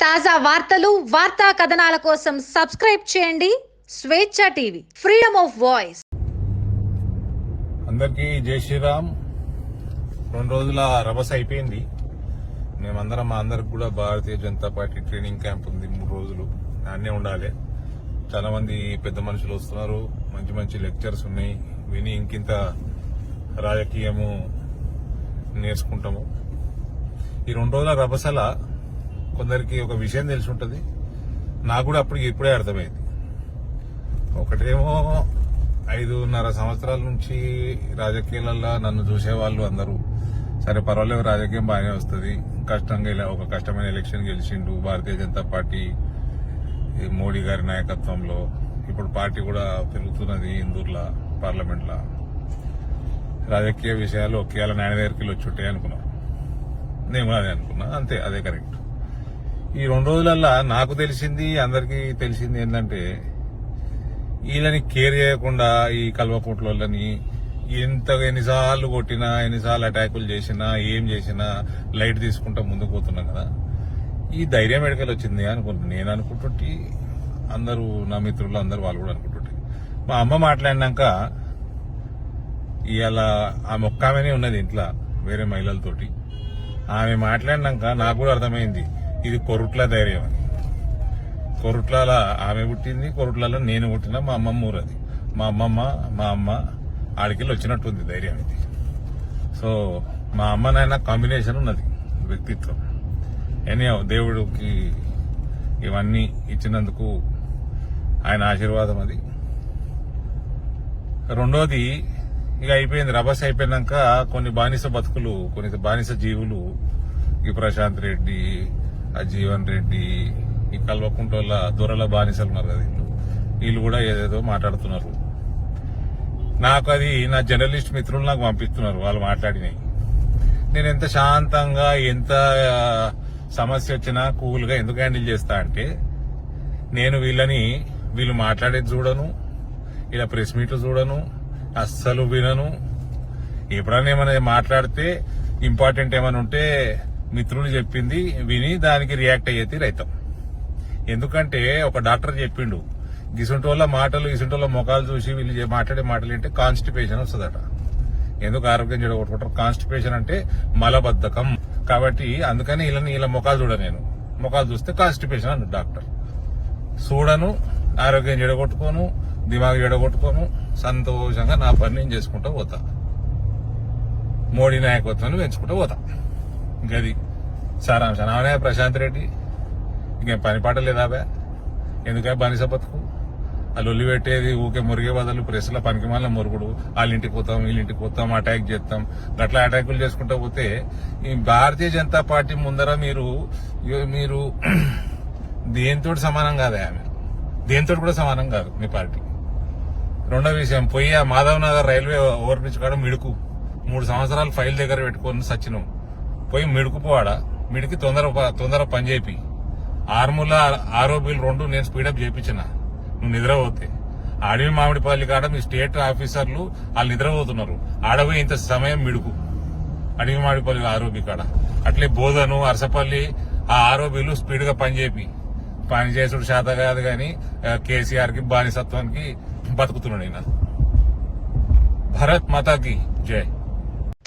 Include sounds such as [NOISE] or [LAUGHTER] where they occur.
తాజా వార్తలు వార్తా కథనాల కోసం సబ్స్క్రైబ్ చేయండి. స్వేచ్ఛ టీవీ ఫ్రీడమ్ ఆఫ్ వాయిస్. అందరికీ జై శ్రీరామ్. రెండు రోజుల రభస అయిపోయింది. మేమందరం మా అందరికి కూడా Bharatiya Janata party training camp ఉంది మూడు రోజులు. నాన్నే ఉండాలి. చాలా మంది పెద్ద మనుషులు వస్తున్నారు. మంచి మంచి లెక్చర్స్ ఉన్నాయి. విని ఇంకింత రాజకీయము నేర్చుకుంటాము. ఈ రెండు రోజుల రభసల కొందరికి ఒక విషయం తెలిసి ఉంటుంది నాకు కూడా అప్పటికి ఇప్పుడే అర్థమైంది. ఒకటేమో ఐదున్నర సంవత్సరాల నుంచి రాజకీయాలలో నన్ను చూసేవాళ్ళు అందరూ. సరే పర్వాలేదు రాజకీయం బాగానే వస్తుంది. కష్టంగా ఇలా ఒక కష్టమైన ఎలక్షన్ గెలిచిండు భారతీయ జనతా పార్టీ ఈ మోడీ గారి నాయకత్వంలో. ఇప్పుడు పార్టీ కూడా పెరుగుతున్నది ఇందూర్లో పార్లమెంట్లో. రాజకీయ విషయాలు ఒకేలా నాయన దగ్గరికి వచ్చి ఉంటాయి అనుకున్నాను నేను కూడా అదే అనుకున్నా. అంతే అదే కరెక్ట్. ఈ రెండు రోజులల్లా నాకు తెలిసింది అందరికీ తెలిసింది ఏంటంటే వీళ్ళని కేర్ చేయకుండా ఈ కల్వకోట్లని ఎంత ఎన్నిసార్లు కొట్టినా ఎన్నిసార్లు అటాకులు చేసినా ఏం చేసినా లైట్ తీసుకుంటా ముందుకు పోతున్నాం కదా. ఈ ధైర్యం ఎడకలు వచ్చింది అనుకుంటున్నాను నేను అనుకుంటుంటే అందరూ నా మిత్రులు అందరూ వాళ్ళు కూడా అనుకుంటుంటే. మా అమ్మ మాట్లాడినాక ఇవాళ ఆ మొక్క ఆమెనే ఉన్నది ఇంట్లో వేరే మహిళలతోటి. ఆమె మాట్లాడినాక నాకు కూడా అర్థమైంది. ఇది కొరుట్ల ధైర్యం అని. కొరుట్ల ఆమె పుట్టింది కొరుట్లలో నేను పుట్టిన మా అమ్మమ్మ ఊరది మా అమ్మమ్మ మా అమ్మ ఆడికెళ్ళి వచ్చినట్టుంది ధైర్యం ఇది. సో మా అమ్మ నాయన కాంబినేషన్ ఉన్నది వ్యక్తిత్వం. ఎనీ దేవుడికి ఇవన్నీ ఇచ్చినందుకు ఆయన ఆశీర్వాదం అది. రెండోది ఇక అయిపోయింది రభస్ అయిపోయినాక కొన్ని బానిస బతుకులు కొన్ని బానిస జీవులు ఈ ప్రశాంత్ రెడ్డి ఆ జీవన్ రెడ్డి ఈ కల్వకుంటోళ్ళ దొరల బానిసలు ఉన్నారు కదా వీళ్ళు. కూడా ఏదేదో మాట్లాడుతున్నారు. నాకు అది నా జర్నలిస్ట్ మిత్రులు నాకు పంపిస్తున్నారు వాళ్ళు మాట్లాడినవి. నేను ఎంత శాంతంగా ఎంత సమస్య వచ్చినా కూల్గా ఎందుకు హ్యాండిల్ చేస్తా అంటే నేను వీళ్ళని వీళ్ళు మాట్లాడేది చూడను ఇలా ప్రెస్ మీట్లు చూడను అస్సలు వినను. ఎప్పుడైనా ఏమైనా మాట్లాడితే ఇంపార్టెంట్ ఏమైనా ఉంటే మిత్రుడు చెప్పింది విని దానికి రియాక్ట్ అయ్యేది రైతం. ఎందుకంటే ఒక డాక్టర్ చెప్పిండు గిసుంటోళ్ళ మాటలు గిసుంటోళ్ళ ముఖాలు చూసి వీళ్ళు మాట్లాడే మాటలు ఏంటి కాన్స్టిపేషన్ వస్తుందట. ఎందుకు ఆరోగ్యం చెడగొట్టుకుంటారు? కాన్స్టిపేషన్ అంటే మలబద్ధకం. కాబట్టి అందుకని వీళ్ళని వీళ్ళ ముఖాలు చూడ నేను. ముఖాలు చూస్తే కాన్స్టిపేషన్ అన్నాడు డాక్టర్. చూడను ఆరోగ్యం చెడగొట్టుకోను దిమాగ్ చెడగొట్టుకోను సంతోషంగా నా పని నేను చేసుకుంటూ పోతా. మోడీ నాయకత్వాన్ని పెంచుకుంటూ పోతా. గది. సారాంశం. నానే ప్రశాంత్ రెడ్డి. ఇంకేం పని పాట లేదా ఎందుకే బానిస బతుకు? ఆ లొల్లి పెట్టేది ఊకే మురిగే బదులు ప్రెస్ల పనికి మళ్ళీ మురుగుడు. వాళ్ళ ఇంటికి పోతాం వీళ్ళ ఇంటికి పోతాం అటాక్ చేస్తాం. గట్లా అటాకులు చేసుకుంటూ పోతే ఈ భారతీయ జనతా పార్టీ ముందర మీరు మీరు [CLEARS THROAT] దేంతో సమానం కాదా ఆమె? దేంతో కూడా సమానం కాదు మీ పార్టీ. రెండో విషయం పోయి ఆ మాధవ్ నగర్ రైల్వే ఓవర్ కాడ మిడుకు. మూడు సంవత్సరాలు ఫైల్ దగ్గర పెట్టుకొని సచ్చినం పోయి మిడుకుపోవాడా? మిడికి తొందర తొందర పని చేపి ఆర్ముల ఆరోపీలు రెండు నేను స్పీడప్ చేయించిన నువ్వు నిద్రపోతే. అడవి మామిడిపల్లి కాడ మీ స్టేట్ ఆఫీసర్లు వాళ్ళు నిద్రపోతున్నారు. అడవి ఇంత సమయం మిడుకు. అడవి మామిడిపల్లి ఆరోపీ కాడ. అట్లే బోధను అరసపల్లి ఆ ఆరోపీలు స్పీడ్గా పని చేపి పని చేసుడు శాత కాదు కానీ కేసీఆర్కి బానిసత్వానికి బతుకుతున్నాడు ఈయన. భరత్ మాతాకి జై.